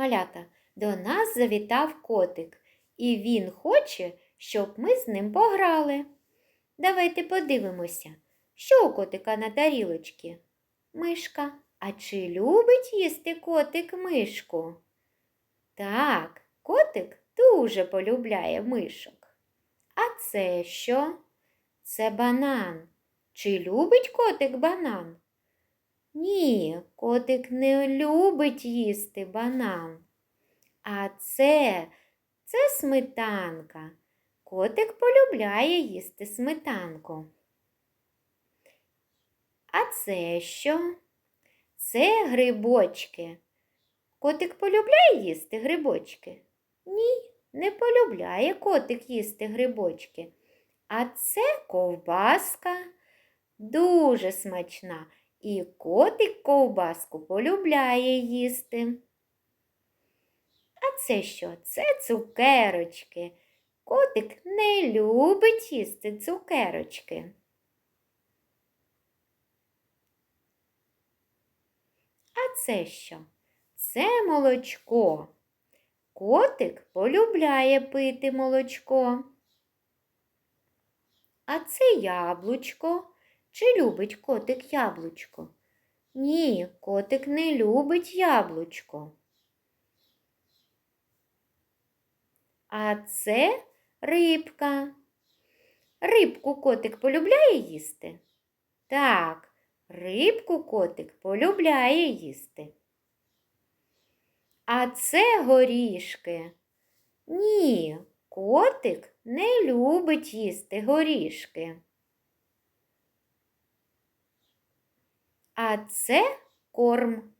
Малята, до нас завітав котик, і він хоче, щоб ми з ним пограли. Давайте подивимося, що у котика на тарілочці? Мишка. А чи любить їсти котик мишку? Так, котик дуже полюбляє мишок. А це що? Це банан. Чи любить котик банан? Ні, котик не любить їсти банан. А це, це сметанка. Котик полюбляє їсти сметанку. А це що? Це грибочки. Котик полюбляє їсти грибочки? Ні, не полюбляє котик їсти грибочки. А це ковбаска дуже смачна, і котик ковбаску полюбляє їсти. А це що? Це цукерочки. Котик не любить їсти цукерочки. А це що? Це молочко. Котик полюбляє пити молочко. А це яблучко. Чи любить котик яблучко? Ні, котик не любить яблучко. А це рибка. Рибку котик полюбляє їсти? Так, рибку котик полюбляє їсти. А це горішки. Ні, котик не любить їсти горішки. А це корм.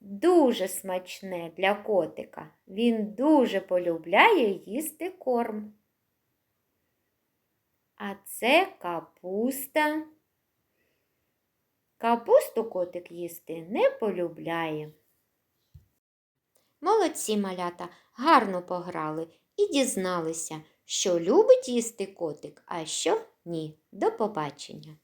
Дуже смачне для котика. Він дуже полюбляє їсти корм. А це капуста. Капусту котик їсти не полюбляє. Молодці малята гарно пограли і дізналися, що любить їсти котик, а що ні. До побачення.